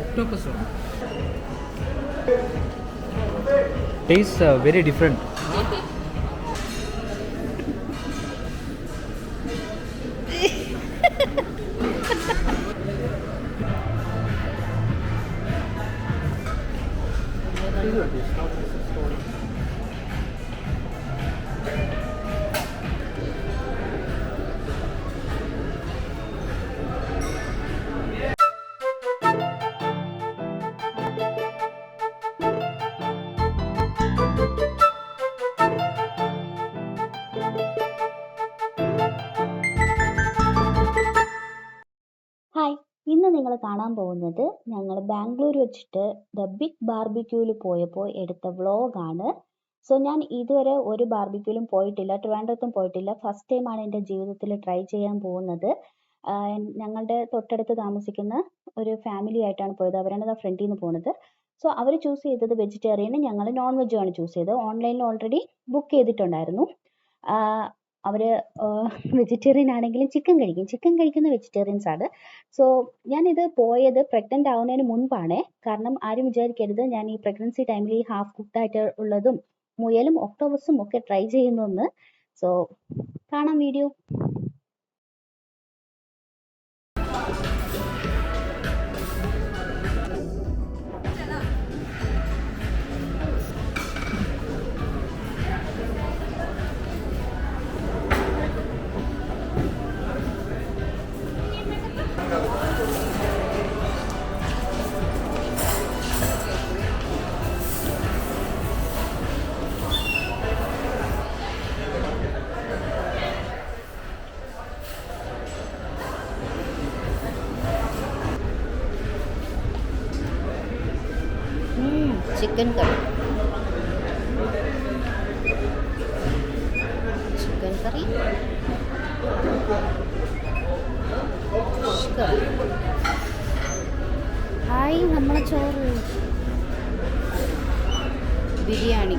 octopus. Tastes uh, very different. കാണാൻ പോകുന്നത് ഞങ്ങൾ ബാംഗ്ലൂർ വെച്ചിട്ട് ദ ബിഗ് ബാർബിക്യൂവിൽ പോയപ്പോൾ എടുത്ത വ്ളോഗാണ് സോ ഞാൻ ഇതുവരെ ഒരു ബാർബിക്യൂലും പോയിട്ടില്ല ട്രിവാൻഡ്രത്തും പോയിട്ടില്ല. ഫസ്റ്റ് ടൈമാണ് എന്റെ ജീവിതത്തിൽ ട്രൈ ചെയ്യാൻ പോകുന്നത്. ഞങ്ങളുടെ തൊട്ടടുത്ത് താമസിക്കുന്ന ഒരു ഫാമിലി ആയിട്ടാണ് പോയത്. അവരാണ് ഫ്രണ്ടിൽ നിന്ന് പോണത്. സോ അവർ ചൂസ് ചെയ്തത് വെജിറ്റേറിയനും ഞങ്ങൾ നോൺ വെജ് ആണ് ചൂസ് ചെയ്തത്. ഓൺലൈനിൽ ഓൾറെഡി ബുക്ക് ചെയ്തിട്ടുണ്ടായിരുന്നു. അവർ വെജിറ്റേറിയൻ ആണെങ്കിലും ചിക്കൻ കഴിക്കും. ചിക്കൻ കഴിക്കുന്ന വെജിറ്റേറിയൻസ് ആണ്. സോ ഞാനിത് പോയത് പ്രഗ്നന്റ് ആവുന്നതിന് മുൻപാണ് കാരണം ആരും വിചാരിക്കരുത് ഞാൻ ഈ പ്രഗ്നൻസി ടൈമിൽ ഈ ഹാഫ് കുക്ക് ആയിട്ട് ഉള്ളതും മുയലും ഒക്ടോബസും ഒക്കെ ട്രൈ ചെയ്യുന്നു സോ കാണാം video chicken curry. Chicken curry. Curry. Hi നമ്മളെ ചോറ് ബിരിയാണി.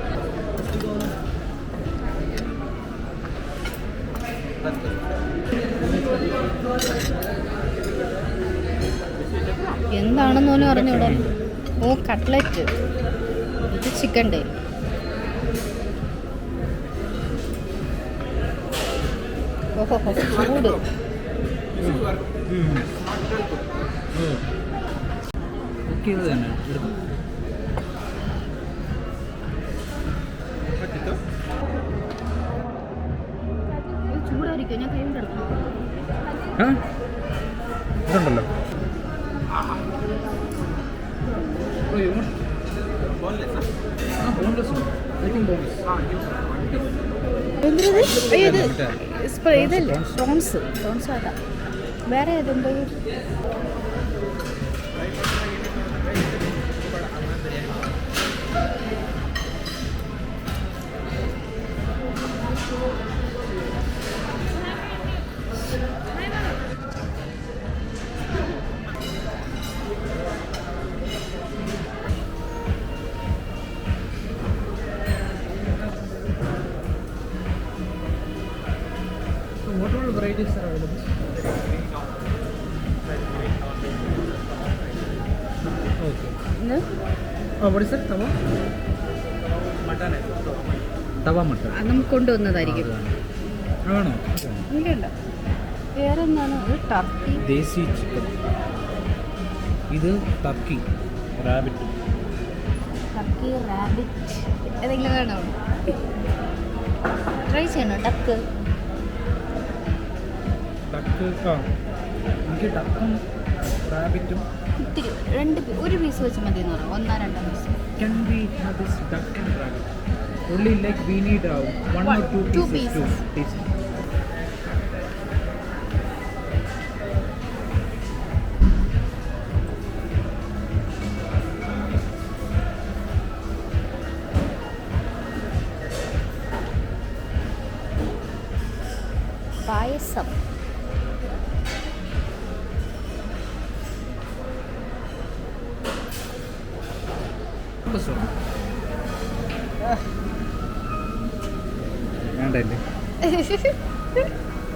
എന്താണെന്ന് പോലും അറിഞ്ഞൂടാ. Oh cutlet. ഇത് ചിക്കന്റെ ഓഹോ ചൂട്. ചൂടായിരിക്കും ഞാൻ കൈ കൊണ്ടെടുക്കണം ആ ഇതുണ്ടല്ലോ ഇതല്ലേ പ്രോൺസ് പ്രോൺസ് അതാ വേറെ ഏതുണ്ട് What Oh, sir tawa? Tawa mutton. നമുക്ക് കൊണ്ടുവന്നതായിരിക്കും. വേണോ? ഇല്ല വേറെ എന്താണ് ഒരു ടർക്കി ദേശി ചിക്കൻ ഇത് ടർക്കി റാബിറ്റ് ടർക്കി റാബിറ്റ് ഏതെങ്കിലും വേണോ? ട്രൈ ചെയ്യണോ? ടക്ക് ടക്ക് എനിക്ക് ടക്കും റാബിറ്റും ഒത്തിരി രണ്ട് ഒരു പീസ് വെച്ച് മതി എന്ന് പറയാം ഒന്നാ രണ്ടാം പീസ് ഉള്ളി like we need two piece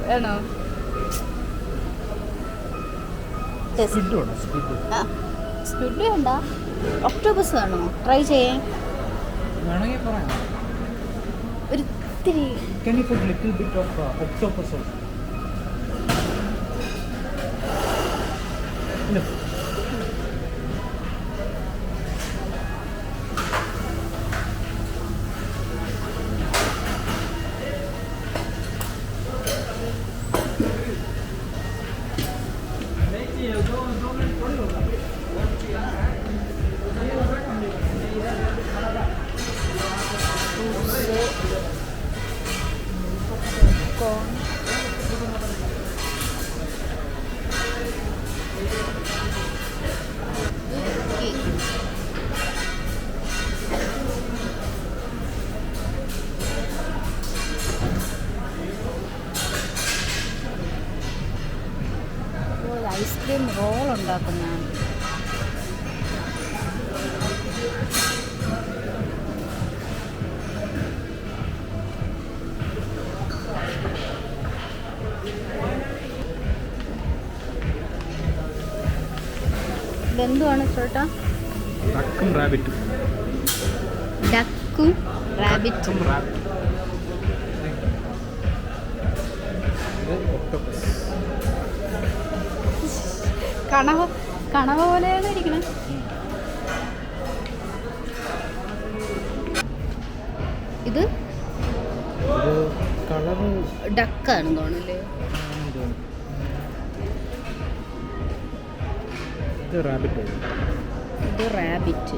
വേണോ? സ്ക്വിഡ് വേണം? സ്ക്വിഡ് സ്ക്വിഡ് വേണ്ട. ഒക്ടോബസ് വേണോ? ട്രൈ ചെയ്യേ. ഒരു ഇത്തിരി റോൾ ഉണ്ടാക്കുന്നതാണ് ഇതെന്തുവാണ് ചേട്ടാ? ഡക്കും റാബിറ്റും. ഡക്കും റാബിറ്റും. ഒക്ടോപ്പസ്. കണവ കണവ പോലെയാണ് ഇരിക്കണേ. ഇത് ഡക്കാണെന്ന് തോന്നുന്നില്ലേ? ഇത് റാബിറ്റ്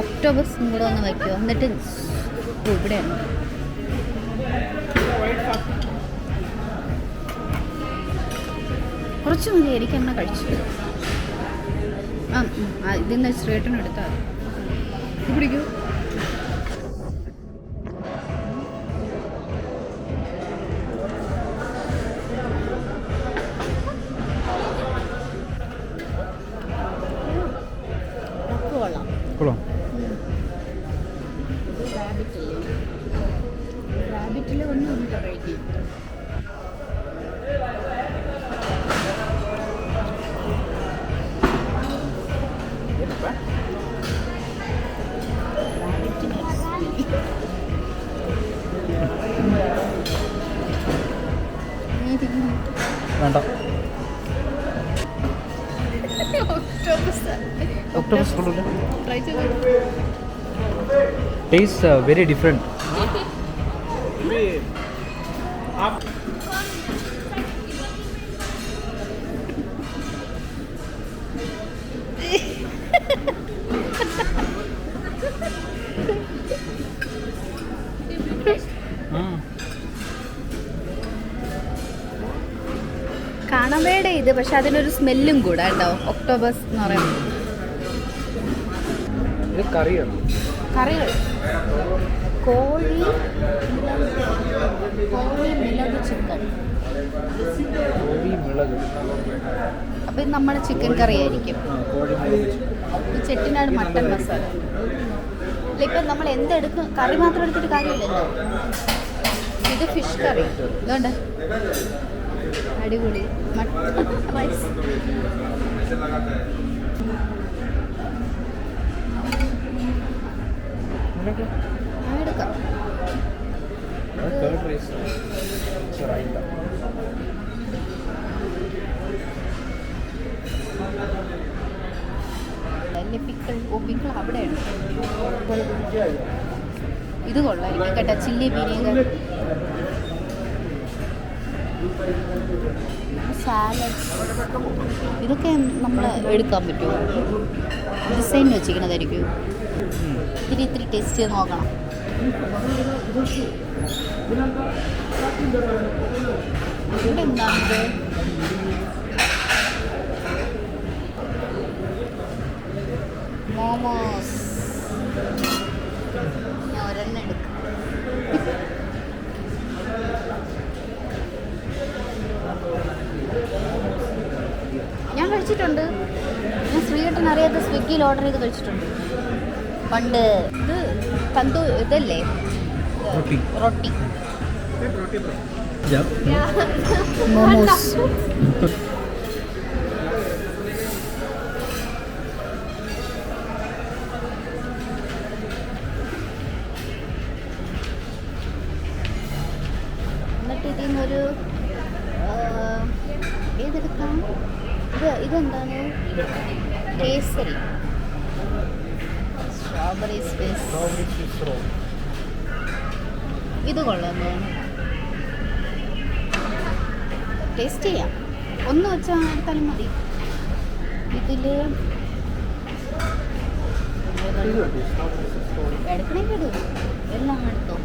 ഒക്ടോബസും കൂടെ ഒന്ന് വയ്ക്കുമോ എന്നിട്ട് ഇവിടെയാണ്. കുറച്ച് മതി എനിക്ക് എണ്ണ കഴിച്ചു ആ ഇതിന്ന് ശ്രേട്ടനും എടുത്താൽ മതി. ഇത് പിടിക്കൂ വേണ്ട. ഒക്ടോബസ് ടേസ്റ്റ് വെരി ഡിഫറെന്റ് കണവയുടെ ഇത് പക്ഷെ അതിനൊരു സ്മെല്ലും കൂടെ ഉണ്ടാവും ഒക്ടോബസ് എന്ന് പറയുന്നത്. കറികൾ. കോഴി കോഴി മിളക് ചിക്കൻ. അപ്പൊ ഇത് നമ്മുടെ ചിക്കൻ കറി ആയിരിക്കും ഈ ചെട്ടിനാട് മട്ടൻ മസാല. ഇപ്പം നമ്മൾ എന്തെടുക്കും കറി മാത്രം എടുത്തിട്ട് കാര്യമില്ലല്ലോ. ഇത് ഫിഷ് കറി. ഇതുകൊണ്ട് അടിപൊളി. റൈസ് എടുക്കാം പിക്കിൾ ഓ പിക്കിൾ അവിടെയാണ്. ഇത് കൊള്ളായിരിക്കും കേട്ടോ ചില്ലി വിനീഗർ സാലഡ്സ് ഇതൊക്കെ നമ്മൾ എടുക്കാൻ പറ്റുമോ? ഡിസൈൻ വെച്ചിരിക്കണതായിരിക്കും ഇത്തിരി ഇത്തിരി ടേസ്റ്റ് ചെയ്ത് നോക്കണം. ഇവിടെ എന്താണിത് മോമോസ് ഞാൻ ഒരെണ്ണം എടുക്കാം ഞാൻ കഴിച്ചിട്ടുണ്ട് ഞാൻ സ്വീകട്ടൻ അറിയാത്ത സ്വിഗ്ഗിയിൽ ഓർഡർ ചെയ്ത് കഴിച്ചിട്ടുണ്ട് പണ്ട് ഇത് തന്തു ഇതല്ലേ? റൊട്ടി. റൊട്ടി. ജാ. മോമോസ്. എന്നിട്ട് ഇതിൽ നിന്നൊരു ഏതെടുക്കാം? ഇത് ഇതെന്താണ്? കേസരി. സ്ട്രോബെറി സ്പേസ് ഇത് കൊള്ളാം ടേസ്റ്റ് ചെയ്യാം. ഒന്ന് വെച്ചാൽ എടുത്താലും മതി. ഇതിൽ എടുക്കണേ ഇടും എല്ലാം എടുത്തോ?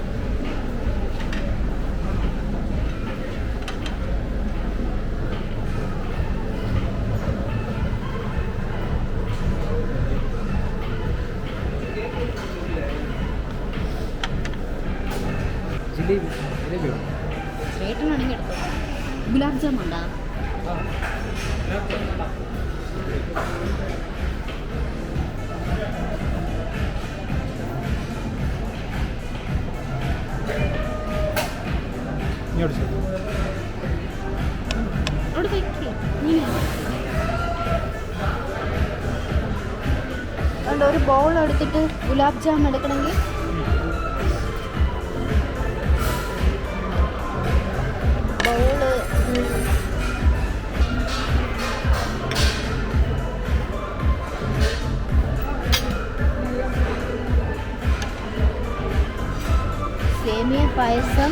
എടുത്തിട്ട് ഗുലാബ് ജാം എടുക്കണമെങ്കിൽ സേമിയ പായസം.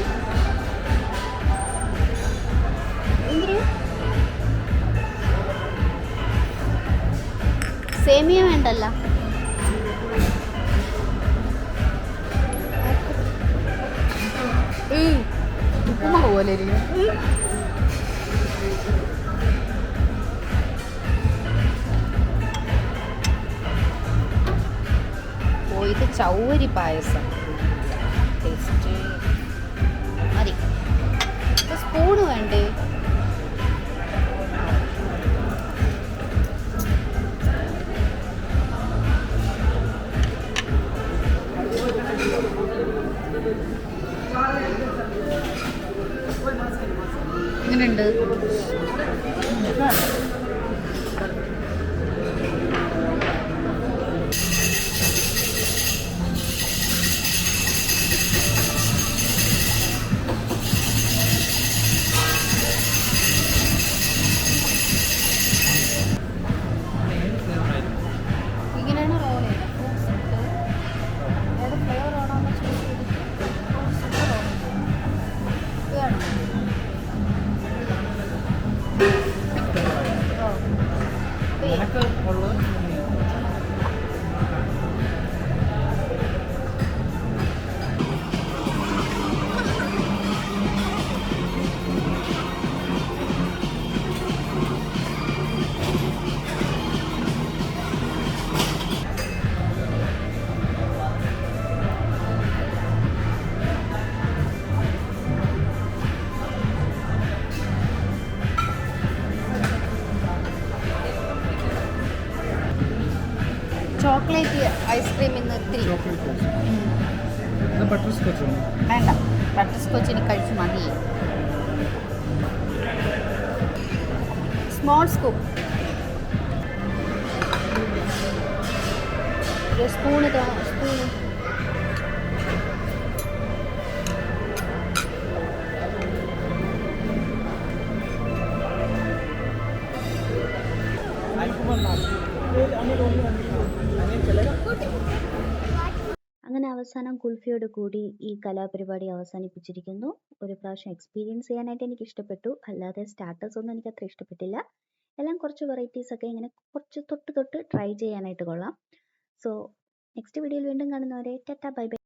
ചൗവരി പായസം. ടേസ്റ്റ് മതി. സ്പൂണ് വേണ്ടേ? എങ്ങനെയുണ്ട്? rolando. Né? Chocolate ice cream ഇന്ന് ഇത്തിരി ബട്ടർ സ്കോച്ച് വേണ്ട. ബട്ടർ സ്കോച്ച് ഇനി കഴിച്ച് മതി. സ്മോൾ സ്കൂപ്പ് ഒരു സ്പൂണ് സ്പൂണ് അവസാനം കുൽഫിയോട് കൂടി ഈ കലാപരിപാടി അവസാനിപ്പിച്ചിരിക്കുന്നു. ഒരു പ്രാവശ്യം എക്സ്പീരിയൻസ് ചെയ്യാനായിട്ട് എനിക്ക് ഇഷ്ടപ്പെട്ടു അല്ലാതെ സ്റ്റാറ്റസ് ഒന്നും എനിക്ക് അത്ര ഇഷ്ടപ്പെട്ടില്ല. എല്ലാം കുറച്ച് വെറൈറ്റീസ് ഒക്കെ ഇങ്ങനെ കുറച്ച് തൊട്ട് തൊട്ട് ട്രൈ ചെയ്യാനായിട്ട് കൊള്ളാം. സോ നെക്സ്റ്റ് വീഡിയോയിൽ വീണ്ടും കാണുന്നവരെ ടാറ്റ ബൈ ബൈ